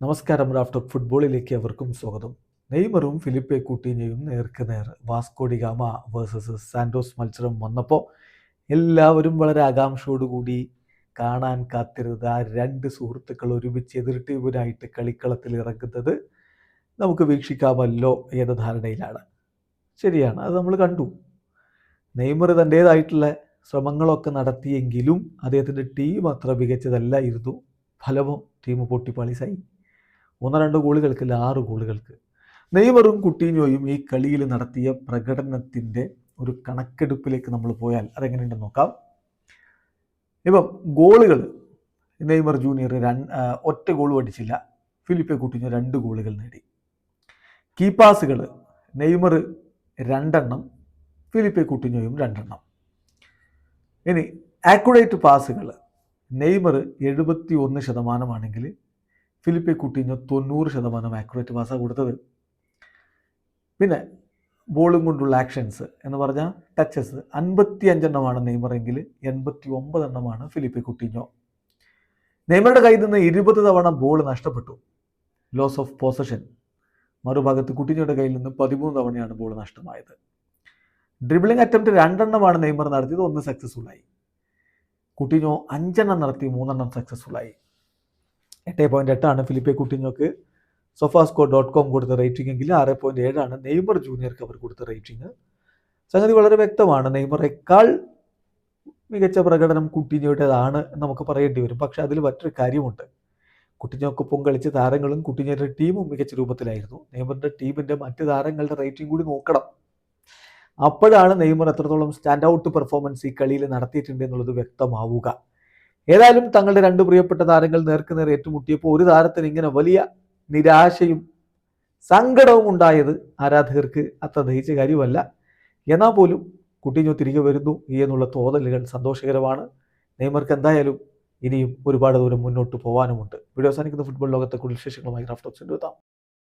നമസ്കാരം റാഫ്റ്റർ ഫുട്ബോളിലേക്ക് അവർക്കും സ്വാഗതം. നെയ്മറും ഫിലിപ്പെ കൂട്ടിനെയും നേർക്ക് നേർ വാസ്കോഡി ഗാമ വേഴ്സസ് സാൻഡോസ് മത്സരം വന്നപ്പോൾ എല്ലാവരും വളരെ ആകാംക്ഷയോടുകൂടി കാണാൻ കാത്തിരുന്ന രണ്ട് സുഹൃത്തുക്കൾ ഒരുമിച്ച് എതിർ ടീമിനായിട്ട് കളിക്കളത്തിൽ ഇറങ്ങുന്നത് നമുക്ക് വീക്ഷിക്കാമല്ലോ എന്ന ധാരണയിലാണ്. ശരിയാണ് അത് നമ്മൾ കണ്ടു. നെയ്മർ തന്റേതായിട്ടുള്ള ശ്രമങ്ങളൊക്കെ നടത്തിയെങ്കിലും അദ്ദേഹത്തിന്റെ ടീം അത്ര മികച്ചതല്ലായിരുന്നു ഫലമോ ടീം പൊട്ടിപ്പാളിസായി ഒന്ന് രണ്ട് ഗോളുകൾക്ക് അല്ല ആറ് ഗോളുകൾക്ക്. നെയ്മറും കുട്ടീനോയും ഈ കളിയിൽ നടത്തിയ പ്രകടനത്തിന്റെ ഒരു കണക്കെടുപ്പിലേക്ക് നമ്മൾ പോയാൽ അതെങ്ങനെയുണ്ടെന്ന് നോക്കാം. ഇപ്പം ഗോളുകൾ നെയ്മർ ജൂനിയർ ഒറ്റ ഗോളും അടിച്ചില്ല. ഫിലിപ്പെ കുട്ടിഞ്ഞോ രണ്ട് ഗോളുകൾ നേടി. കീപ്പാസുകൾ നെയ്മർ രണ്ടെണ്ണം ഫിലിപ്പെ കുട്ടിഞ്ഞോയും രണ്ടെണ്ണം. ഇനി ആക്യുറേറ്റ് പാസുകൾ നെയ്മർ എഴുപത്തി ഒന്ന് ശതമാനമാണെങ്കിൽ ഫിലിപ്പെ കുട്ടിഞ്ഞോ തൊണ്ണൂറ് ശതമാനം ആക്യുറേറ്റ് പാസ്സാണ് കൊടുത്തത്. പിന്നെ ബോളും കൊണ്ടുള്ള ആക്ഷൻസ് എന്ന് പറഞ്ഞാൽ ടച്ചസ് അൻപത്തി അഞ്ചെണ്ണമാണ് നെയ്മറെങ്കിൽ എൺപത്തി ഒമ്പതെണ്ണമാണ് ഫിലിപ്പെ കുട്ടിഞ്ഞോ. നെയ്മറുടെ കയ്യിൽ നിന്ന് ഇരുപത് തവണ ബോൾ നഷ്ടപ്പെട്ടു. ലോസ് ഓഫ് പൊസഷൻ മറുഭാഗത്ത് കുട്ടിഞ്ഞോയുടെ കയ്യിൽ നിന്ന് പതിമൂന്ന് തവണയാണ് ബോൾ നഷ്ടമായത്. ഡ്രിബിളിംഗ് അറ്റംപ്റ്റ് രണ്ടെണ്ണമാണ് നെയ്മർ നടത്തിയത്. ഒന്ന് സക്സസ്ഫുൾ ആയി. കുട്ടിഞ്ഞോ അഞ്ചെണ്ണം നടത്തി മൂന്നെണ്ണം സക്സസ്ഫുൾ ആയി. എട്ട് പോയിന്റ് എട്ടാണ് ഫിലിപ്പെ കുട്ടിഞ്ഞോക്ക് സൊഫാസ്കോ ഡോട്ട് കോം കൊടുത്ത റേറ്റിംഗ് എങ്കിൽ ആറ് പോയിന്റ് ഏഴാണ് നെയ്മർ ജൂനിയർക്ക് അവർ കൊടുത്ത റേറ്റിംഗ് സംഗതി വളരെ വ്യക്തമാണ്. നെയ്മറേക്കാൾ മികച്ച പ്രകടനം കുട്ടിഞ്ഞോയുടേതാണ് നമുക്ക് പറയേണ്ടി വരും. പക്ഷെ അതിൽ മറ്റൊരു കാര്യമുണ്ട്. കുട്ടിഞ്ഞോക്കൊപ്പം കളിച്ച താരങ്ങളും കുട്ടിഞ്ഞോയുടെ ടീമും മികച്ച രൂപത്തിലായിരുന്നു. നെയ്മറിന്റെ ടീമിന്റെ മറ്റ് താരങ്ങളുടെ റേറ്റിംഗ് കൂടി നോക്കണം. അപ്പോഴാണ് നെയ്മർ എത്രത്തോളം സ്റ്റാൻഡ് ഔട്ട് പെർഫോമൻസ് ഈ കളിയിൽ നടത്തിയിട്ടുണ്ട് എന്നുള്ളത് വ്യക്തമാവുക. ഏതായാലും തങ്ങളുടെ രണ്ട് പ്രിയപ്പെട്ട താരങ്ങൾ നേർക്കുനേർ ഏറ്റുമുട്ടിയപ്പോൾ ഒരു താരത്തിന് ഇങ്ങനെ വലിയ നിരാശയും സങ്കടവും ഉണ്ടായത് ആരാധകർക്ക് അത്ര ദഹിച്ച കാര്യമല്ല. എന്നാൽ പോലും കുട്ടിഞ്ഞു തിരികെ വരുന്നു എന്നുള്ള തോന്നലുകൾ സന്തോഷകരമാണ്. നെയ്മർക്ക് എന്തായാലും ഇനിയും ഒരുപാട് ദൂരം മുന്നോട്ട് പോകാനുമുണ്ട് വീഡിയോ അവസാനിക്കുന്ന. ഫുട്ബോൾ ലോകത്തെ കൂടുതൽ വിശേഷങ്ങളുമായി ക്രാഫ്റ്റ് റാഫ്റ്റോക്സിന്റെ എത്താം.